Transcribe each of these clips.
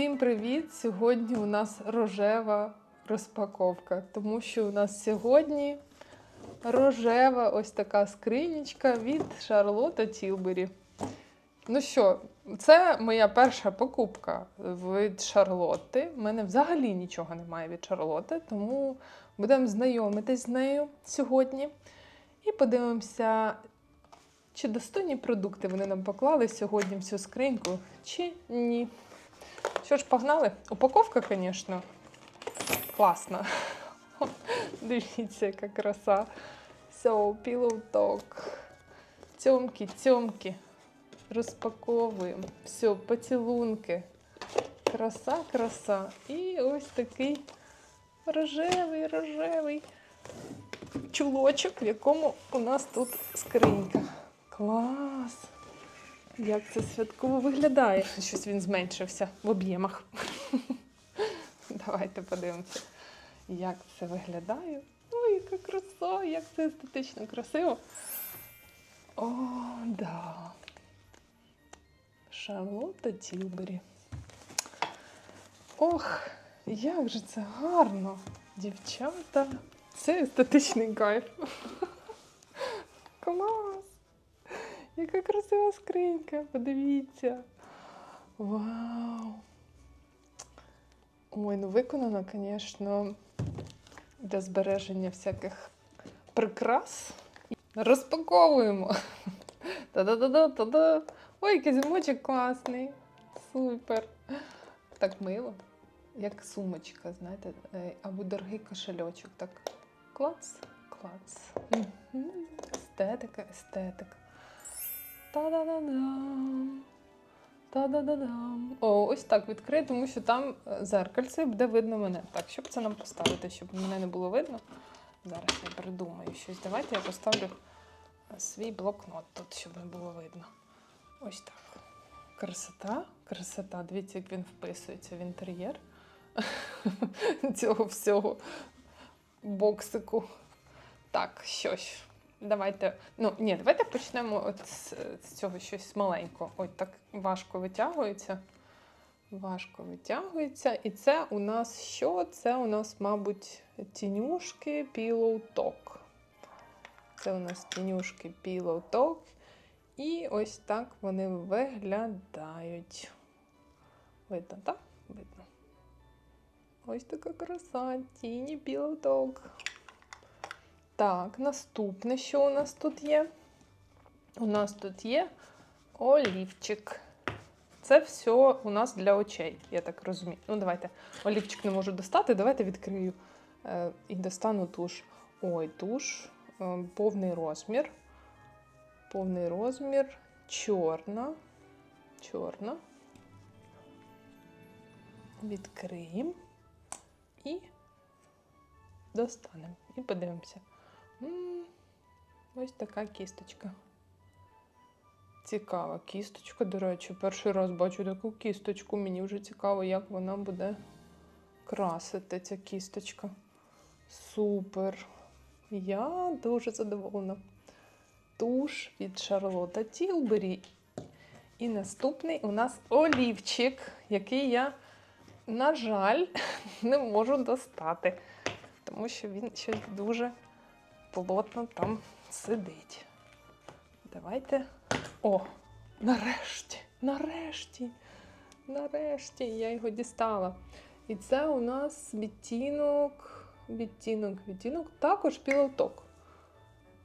Всім привіт! Сьогодні у нас рожева розпаковка, тому що у нас сьогодні рожева ось така скринічка від Шарлотта Тілбері. Ну що, це моя перша покупка від Шарлотти. У мене взагалі нічого немає від Шарлотти, тому будемо знайомитись з нею сьогодні і подивимося, чи достойні продукти вони нам поклали сьогодні в цю скриньку, чи ні. Що ж, погнали? Упаковка, звісно, класна. Дивіться, яка краса. So, pillow talk. Тьомки, тьомки. Розпаковуємо. Все, поцілунки. Краса, краса. І ось такий рожевий, рожевий чулочок, в якому у нас тут скринька. Клас! Як це святково виглядає? Щось він зменшився в об'ємах. Давайте подивимося, як це виглядає. Ой, яка краса, як це естетично красиво. О, да. Шарлотта Тілбері. Ох, як же це гарно, дівчата. Це естетичний кайф. Клас! Яка красива скринька, подивіться. Вау! Ой, ну виконано, звісно, для збереження всяких прикрас. Розпаковуємо. Та-да-да-да-та-да. Ой, який замочок класний. Супер. Так мило. Як сумочка, знаєте, е, або дорогий кошельочок. Так клац, клац. Естетика, естетика. Та-да-да-дам. Та-да-да-дам. О, ось так відкрию, тому що там е, зеркальце буде видно мене. Так, щоб це нам поставити, щоб мене не було видно. Зараз я придумаю щось. Давайте я поставлю е, свій блокнот тут, щоб не було видно. Ось так. Красота, красота. Дивіться, як він вписується в інтер'єр цього всього боксику. Так, що ж. Давайте, ну ні, давайте почнемо от з, з цього щось маленького. Ой, так важко витягується. Важко витягується. І це у нас що? Це у нас, мабуть, тінюшки Pillow Talk. Це у нас тінюшки Pillow Talk. І ось так вони виглядають. Видно, так? Видно. Ось така краса. Тіні Pillow Talk. Так, наступне, що у нас тут є? У нас тут є олівчик. Це все у нас для очей, я так розумію. Ну, давайте. Олівчик не можу достати. Давайте відкрию е, і достану туш. Ой, туш, е, повний розмір. Повний розмір. Чорна. Чорна. Відкриємо і достанемо. І подивимося. Ось така кісточка. Цікава кісточка, до речі, перший раз бачу таку кісточку. Мені вже цікаво, як вона буде красити ця кісточка. Супер. Я дуже задоволена. Туш від Шарлотта Тілбері. І наступний у нас олівчик, який я, на жаль, не можу достати, тому що він щось дуже плотно там сидить. Давайте. О, нарешті, нарешті, нарешті я його дістала. І це у нас відтінок, відтінок, відтінок, також пілоток.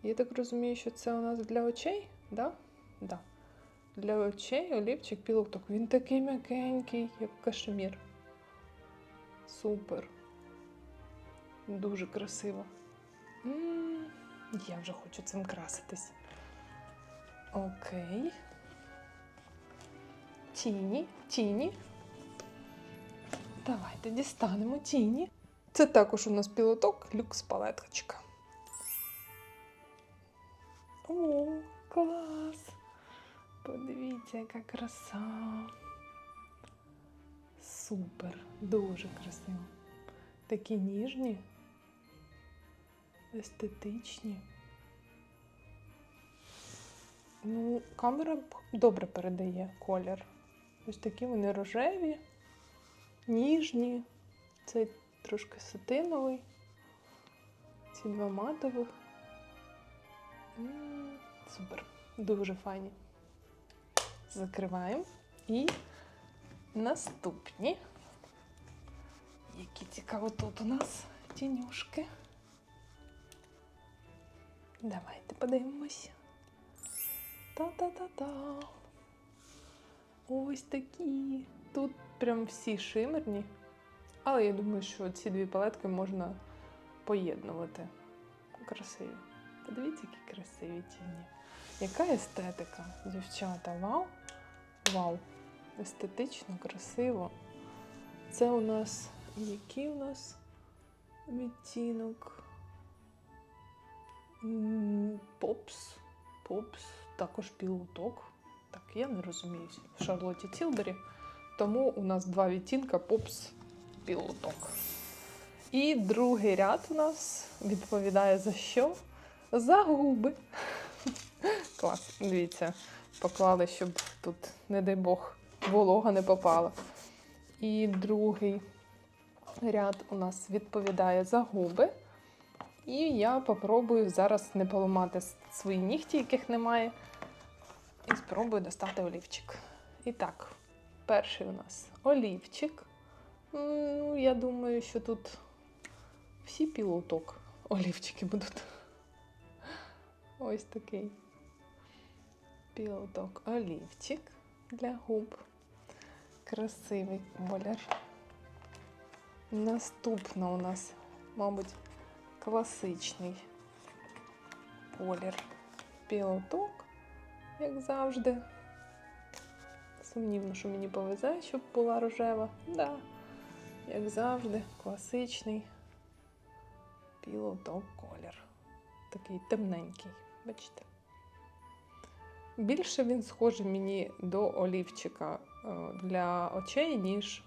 Я так розумію, що це у нас для очей, да? Да. Для очей олівчик пілоток. Він такий м'якенький, як кашемір. Супер. Дуже красиво. Я вже хочу цим краситись. Окей. Тіні, тіні. Давайте дістанемо тіні. Це також у нас пілоток люкс палеточка. О, клас! Подивіться, яка краса. Супер, дуже красиво. Такі ніжні естетичні. Ну, камера добре передає колір. Ось такі вони рожеві. ніжні. Цей трошки сатиновий. Ці два матових. Супер. Дуже файні. Закриваємо. І наступні. Які цікаво тут у нас тінюшки. Давайте подивимось. Та-та-та-та. Ось такі. Тут прям всі шимерні. Але я думаю, що ці дві палетки можна поєднувати. Красиві. Подивіться, які красиві тіні. Яка естетика, дівчата? Вау! Вау! Естетично, красиво. Це у нас який у нас відтінок? Попс. Попс. Також пілоток. Так, я не розумію в Шарлотті Тілбері. Тому у нас два відтінка Попс пілоток. І другий ряд у нас відповідає за що? За губи. Клас, дивіться, поклали, щоб тут, не дай Бог, волога не попала. І другий ряд у нас відповідає за губи. І я попробую зараз не поламати свої нігті, яких немає. І спробую достати олівчик. І так, перший у нас олівчик. Ну, я думаю, що тут всі пілоток олівчики будуть. Ось такий пілоток олівчик для губ. Красивий колір. Наступно у нас, мабуть, класичний колір пілоток, як завжди. Сумнівно, що мені повезе, щоб була рожева. Да, як завжди, класичний пілоток колір. Такий темненький, бачите? Більше він схожий мені до олівчика е, для очей, ніж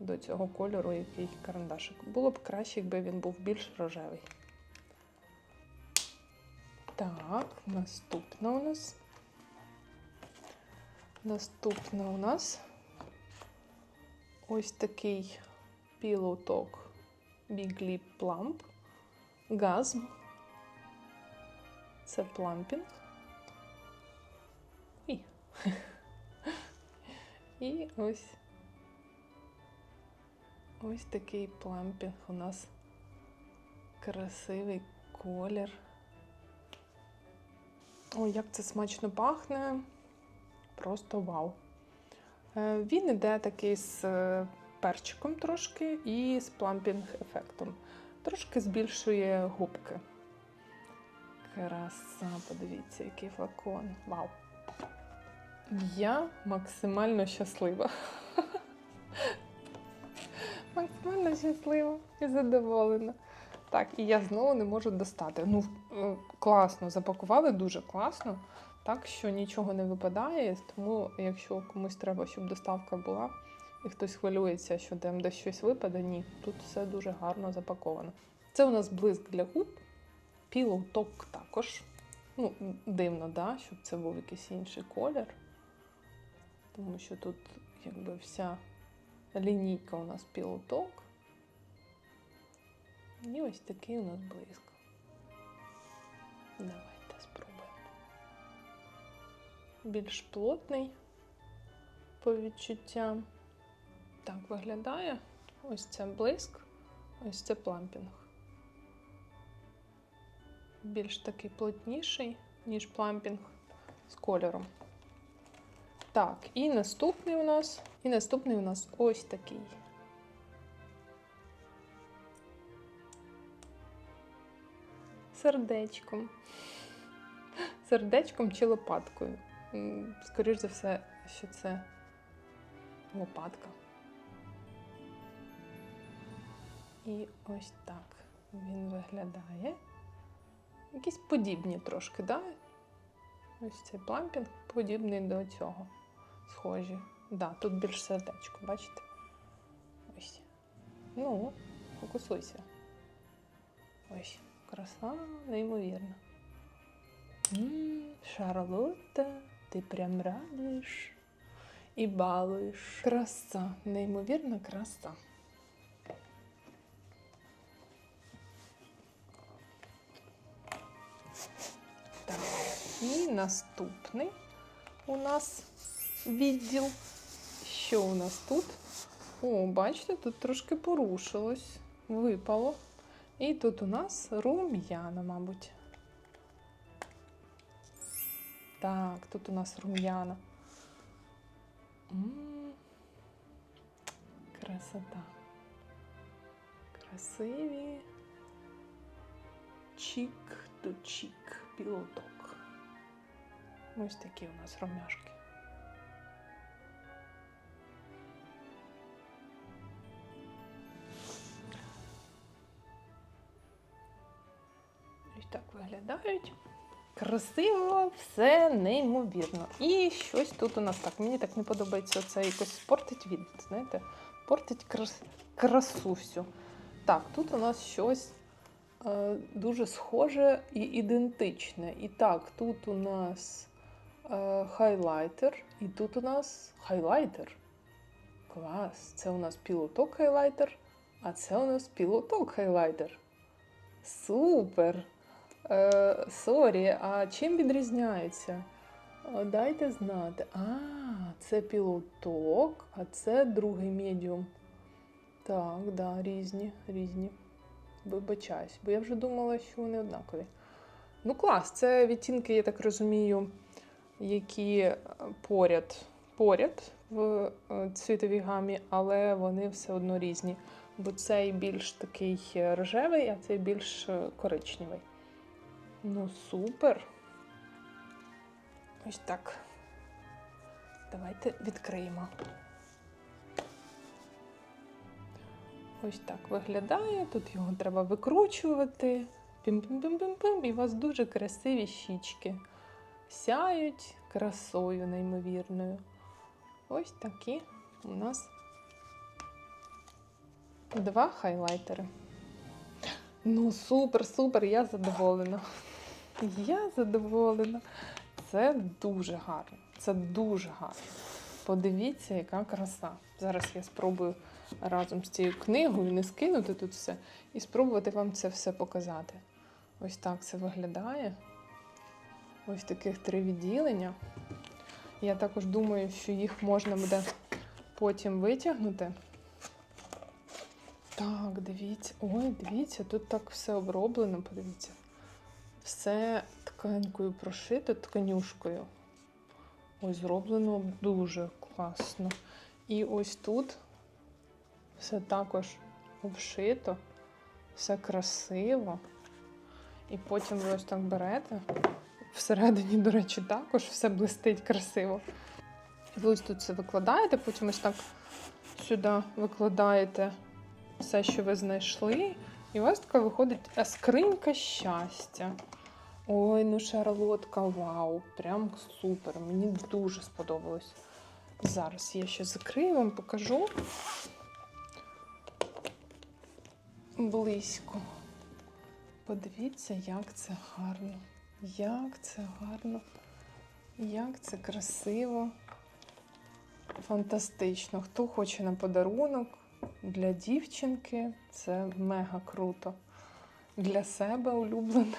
до цього кольору, який карандашик. Було б краще, якби він був більш рожевий. Так, наступна у нас. Наступна у нас ось такий пілоток Big Lip Plump. Газм. Це плампінг. І. І ось ось такий плампінг у нас красивий колір. Ой, як це смачно пахне. Просто вау. Е, Він іде такий з е, перчиком трошки і з плампінг ефектом. Трошки збільшує губки. Краса, подивіться, який флакон. Вау. Я максимально щаслива. Максимально щаслива і задоволена. Так, і я знову не можу достати. Ну, е, класно, запакували дуже класно, так що нічого не випадає. Тому, якщо комусь треба, щоб доставка була, і хтось хвилюється, що там десь щось випаде, ні, тут все дуже гарно запаковано. Це у нас блиск для губ, пілоток також. Ну, дивно, да, щоб це був якийсь інший колір. Тому що тут якби вся лінійка у нас пілоток. І ось такий у нас блиск. Давайте спробуємо. Більш плотний по відчуттям. Так виглядає. Ось це блиск, ось це плампінг. Більш такий плотніший, ніж плампінг з кольором. Так, і наступний у нас, і наступний у нас ось такий. Сердечком. Сердечком чи лопаткою. М, Скоріш за все, що це лопатка. І ось так він виглядає. Якісь подібні трошки, да? Ось цей плампінг подібний до цього. Схожі. Да, тут більш сердечко, бачите? Ось. Ну, фокусуйся. Ось, краса неймовірна. М, Шарлотта, ти прям радуєш. і балуєш. Краса, неймовірна краса. Так, і наступний у нас відділ. Що у нас тут? О, бачите, тут трошки порушилось, випало. І тут у нас рум'яна, мабуть. Так, тут у нас рум'яна. М, Красота. Красиві. Чік до чік пілоток. Ось такі у нас ромяшки. Виглядають. Красиво, все неймовірно. І щось тут у нас так. Мені так не подобається це якось портить від, знаєте, портить крас... красу всю. Так, тут у нас щось е, дуже схоже і ідентичне. І так, тут у нас е, хайлайтер, і тут у нас хайлайтер. Клас! Це у нас пілоток хайлайтер, а це у нас пілоток хайлайтер. Супер! Е, Сорі, а чим відрізняється? Е, Дайте знати. А, це пілоток, а це другий медіум. Так, да, різні, різні. Вибачаюсь, бо я вже думала, що вони однакові. Ну, клас, це відтінки, я так розумію, які е, поряд, поряд в цвітовій гамі, але вони все одно різні. Бо цей більш такий рожевий, а цей більш коричневий. Ну, супер. Ось так. Давайте відкриємо. Ось так виглядає. Тут його треба викручувати. Пім-пім-пім-пім-пім. І у вас дуже красиві щічки. Сяють красою неймовірною. Ось такі у нас два хайлайтери. Ну, супер, супер, я задоволена. Я задоволена. Це дуже гарно. Це дуже гарно. Подивіться, яка краса. Зараз я спробую разом з цією книгою не скинути тут все і спробувати вам це все показати. Ось так це виглядає. Ось таких три відділення. Я також думаю, що їх можна буде потім витягнути. Так, дивіться. Ой, дивіться, тут так все оброблено, подивіться. Все тканькою прошито, тканюшкою. Ось зроблено дуже класно. І ось тут все також обшито, все красиво. І потім ви ось так берете. Всередині, до речі, також все блистить красиво. Ви ось тут все викладаєте, потім ось так сюди викладаєте все, що ви знайшли, і у вас така виходить скринька щастя. Ой, ну шарлотка, вау, прям супер. Мені дуже сподобалось. Зараз я ще закрию, вам покажу близько. Подивіться, як це гарно. Як це гарно, як це красиво, фантастично. Хто хоче на подарунок для дівчинки, це мега круто. Для себе улюблений.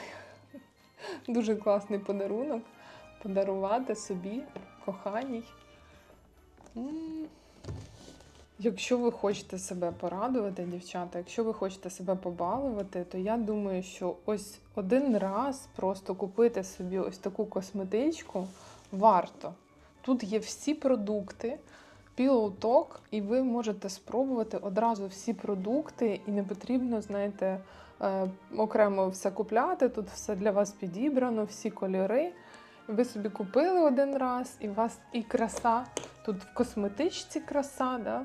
Дуже класний подарунок. Подарувати собі, коханій. Якщо ви хочете себе порадувати, дівчата, якщо ви хочете себе побалувати, то я думаю, що ось один раз просто купити собі ось таку косметичку варто. Тут є всі продукти, Talk, і ви можете спробувати одразу всі продукти, і не потрібно, знаєте, окремо все купляти. Тут все для вас підібрано, всі кольори. Ви собі купили один раз, і у вас і краса. Тут в косметичці краса, да?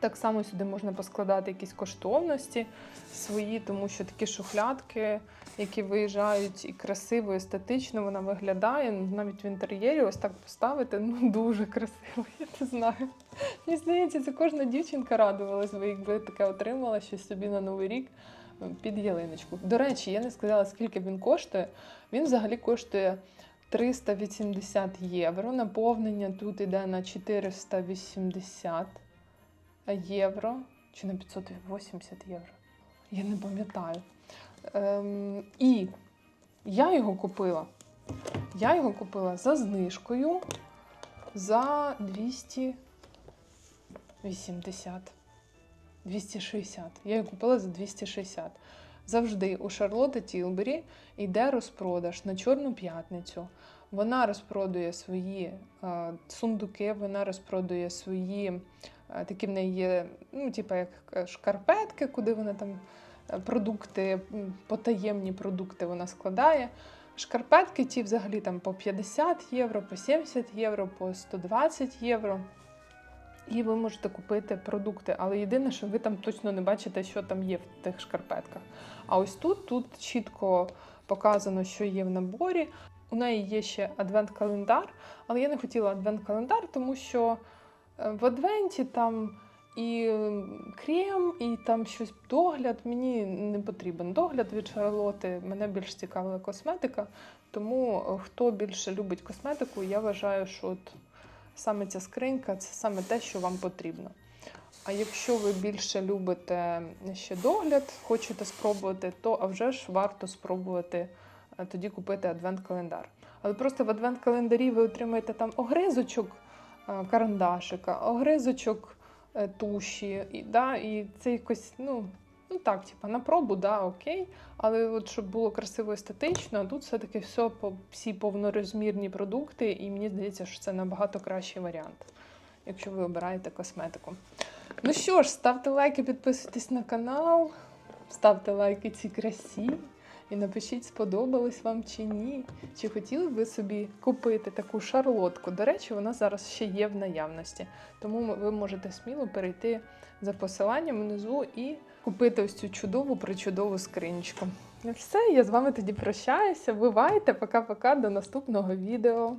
Так само сюди можна поскладати якісь коштовності свої, тому що такі шухлядки, які виїжджають і красиво, і естетично вона виглядає. Навіть в інтер'єрі ось так поставити, ну дуже красиво, я не знаю. Мені здається, це кожна дівчинка радувалась би, якби таке отримала щось собі на Новий рік е, під ялиночку. До речі, я не сказала, скільки він коштує. Він взагалі коштує 380 євро. Наповнення тут йде на 480 євро. Чи на 580 євро? Я не пам'ятаю. Ем, і я його купила. Я його купила за знижкою за 280. 260. Я її купила за 260. Завжди у Шарлотти Тілбері йде розпродаж на Чорну п'ятницю. Вона розпродує свої е, сундуки, вона розпродує свої е, такі в неї є, ну, типу, як е, шкарпетки, куди вона там е, продукти, потаємні продукти вона складає. Шкарпетки ті взагалі там по 50 євро, по 70 євро, по 120 євро. І ви можете купити продукти, але єдине, що ви там точно не бачите, що там є в тих шкарпетках. А ось тут, тут чітко показано, що є в наборі. У неї є ще адвент-календар, але я не хотіла адвент-календар, тому що е, в адвенті там і крем, і там щось догляд. Мені не потрібен догляд від Шарлоти. Мене більш цікавила косметика. Тому е, хто більше любить косметику, я вважаю, що от саме ця скринька це саме те, що вам потрібно. А якщо ви більше любите ще догляд, хочете спробувати, то а вже ж варто спробувати е, тоді купити адвент-календар. Але просто в адвент-календарі ви отримаєте там огризочок е, карандашика, огризочок е, туші, і, да, і це якось, ну, ну так, типа на пробу, да, окей. Але от щоб було красиво естетично, а тут все-таки все всі повнорозмірні продукти, і мені здається, що це набагато кращий варіант, якщо ви обираєте косметику. Ну що ж, ставте лайки, підписуйтесь на канал, ставте лайки цій красі. І напишіть, сподобалось вам чи ні. Чи хотіли ви собі купити таку шарлотку? До речі, вона зараз ще є в наявності. Тому ви можете сміло перейти за посиланням внизу і купити ось цю чудову причудову скринічку. Ну все, я з вами тоді прощаюся. Бувайте, пока-пока, до наступного відео.